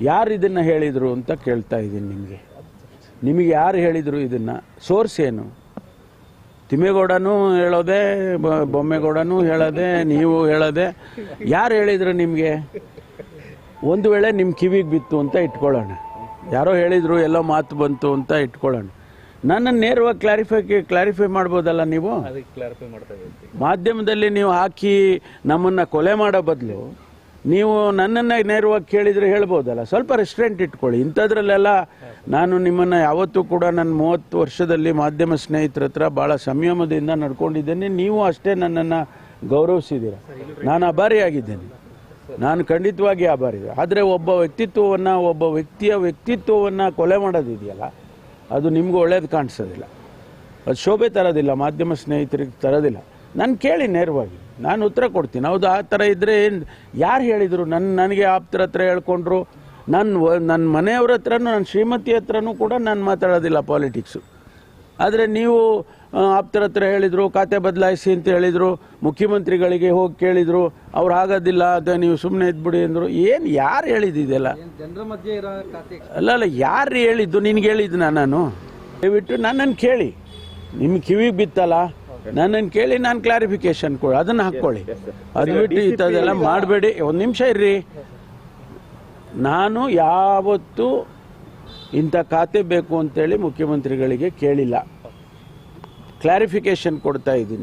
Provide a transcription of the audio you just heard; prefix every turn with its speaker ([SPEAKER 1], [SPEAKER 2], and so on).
[SPEAKER 1] ಯಾರು ಇದನ್ನು ಹೇಳಿದರು ಅಂತ ಕೇಳ್ತಾ ಇದ್ದೀನಿ ನಿಮಗೆ. ನಿಮಗೆ ಯಾರು ಹೇಳಿದರು ಇದನ್ನು? ಸೋರ್ಸ್ ಏನು? ತಿಮ್ಮೇಗೌಡನೂ ಹೇಳೋದೆ ಬೊಮ್ಮೇಗೌಡನೂ ಹೇಳೋದೆ ನೀವು ಹೇಳೋದೆ. ಯಾರು ಹೇಳಿದ್ರು ನಿಮಗೆ? ಒಂದು ವೇಳೆ ನಿಮ್ಮ ಕಿವಿಗೆ ಬಿತ್ತು ಅಂತ ಇಟ್ಕೊಳ್ಳೋಣ. ಯಾರೋ ಹೇಳಿದರು ಎಲ್ಲೋ ಮಾತು ಬಂತು ಅಂತ ಇಟ್ಕೊಳ್ಳೋಣ. ನನ್ನನ್ನು ನೇರವಾಗಿ ಕ್ಲಾರಿಫೈ ಕ್ಲಾರಿಫೈ ಮಾಡ್ಬೋದಲ್ಲ ನೀವು? ಮಾಧ್ಯಮದಲ್ಲಿ ನೀವು ಹಾಕಿ ನಮ್ಮನ್ನು ಕೊಲೆ ಮಾಡೋ ಬದಲು ನೀವು ನನ್ನನ್ನು ನೇರವಾಗಿ ಕೇಳಿದರೆ ಹೇಳ್ಬೋದಲ್ಲ. ಸ್ವಲ್ಪ ರೆಸ್ಟೋರೆಂಟ್ ಇಟ್ಕೊಳ್ಳಿ. ಇಂಥದ್ರಲ್ಲೆಲ್ಲ ನಾನು ನಿಮ್ಮನ್ನು ಯಾವತ್ತೂ ಕೂಡ ನನ್ನ ಮೂವತ್ತು ವರ್ಷದಲ್ಲಿ ಮಾಧ್ಯಮ ಸ್ನೇಹಿತರ ಹತ್ರ ಭಾಳ ಸಂಯಮದಿಂದ ನಡ್ಕೊಂಡಿದ್ದೇನೆ. ನೀವು ಅಷ್ಟೇ ನನ್ನನ್ನು ಗೌರವಿಸಿದ್ದೀರ. ನಾನು ಆಭಾರಿಯಾಗಿದ್ದೇನೆ ನಾನು ಖಂಡಿತವಾಗಿ ಆಭಾರಿ ಆದರೆ ಒಬ್ಬ ವ್ಯಕ್ತಿತ್ವವನ್ನು, ಒಬ್ಬ ವ್ಯಕ್ತಿಯ ವ್ಯಕ್ತಿತ್ವವನ್ನು ಕೊಲೆ ಮಾಡೋದಿದೆಯಲ್ಲ, ಅದು ನಿಮ್ಗೆ ಒಳ್ಳೇದು ಕಾಣಿಸೋದಿಲ್ಲ. ಅದು ಶೋಭೆ ತರೋದಿಲ್ಲ, ಮಾಧ್ಯಮ ಸ್ನೇಹಿತರಿಗೆ ತರೋದಿಲ್ಲ. ನಾನು ಕೇಳಿ ನೇರವಾಗಿ. ನಾನು ಉತ್ತರ ಕೊಡ್ತೀನಿ. ಹೌದು ಆ ಥರ ಇದ್ದರೆ ಏನು ಯಾರು ಹೇಳಿದರು? ನನ್ನ ನನಗೆ ಆಪ್ತರ ಹತ್ರ ಹೇಳ್ಕೊಂಡ್ರು. ನನ್ನ ನನ್ನ ಮನೆಯವ್ರ ಹತ್ರನೂ ನನ್ನ ಶ್ರೀಮತಿ ಹತ್ರನೂ ಕೂಡ ನಾನು ಮಾತಾಡೋದಿಲ್ಲ ಪಾಲಿಟಿಕ್ಸು ಆದರೆ ನೀವು ಆಪ್ತರ ಹತ್ರ ಹೇಳಿದರು ಖಾತೆ ಬದಲಾಯಿಸಿ ಅಂತ ಹೇಳಿದರು ಮುಖ್ಯಮಂತ್ರಿಗಳಿಗೆ ಹೋಗಿ ಕೇಳಿದರು ಅವ್ರು ಆಗೋದಿಲ್ಲ ಅದೇ ನೀವು ಸುಮ್ಮನೆ ಇದ್ಬಿಡಿ ಅಂದರು. ಏನು ಯಾರು ಹೇಳಿದ್ದಿದೆಲ್ಲ
[SPEAKER 2] ಜನರ ಮಧ್ಯೆ ಇರೋ ಖಾತೆ
[SPEAKER 1] ಅಲ್ಲ ಅಲ್ಲ ಯಾರು ಹೇಳಿದ್ದು? ನಿನಗೆ ಹೇಳಿದ್ದು ನಾನು? ದಯವಿಟ್ಟು ನನ್ನನ್ನು ಕೇಳಿ. ನಿಮ್ಮ ಕಿವಿಗೆ ಬಿತ್ತಲ್ಲ? ನನ್ನನ್ನು ಕೇಳಿ ನಾನು ಕ್ಲಾರಿಫಿಕೇಶನ್ ಕೊಡಿ ಅದನ್ನು ಹಾಕ್ಕೊಳ್ಳಿ ಅದು ಬಿಟ್ಟು ಇಂಥದ್ದೆಲ್ಲ ಮಾಡಬೇಡಿ. ಒಂದು ನಿಮಿಷ ಇರ್ರಿ. ನಾನು ಯಾವತ್ತೂ ಇಂಥ ಖಾತೆ ಬೇಕು ಅಂತೇಳಿ ಮುಖ್ಯಮಂತ್ರಿಗಳಿಗೆ ಕೇಳಿಲ್ಲ. ಕ್ಲಾರಿಫಿಕೇಶನ್ ಕೊಡ್ತಾ ಇದ್ದೀನಿ.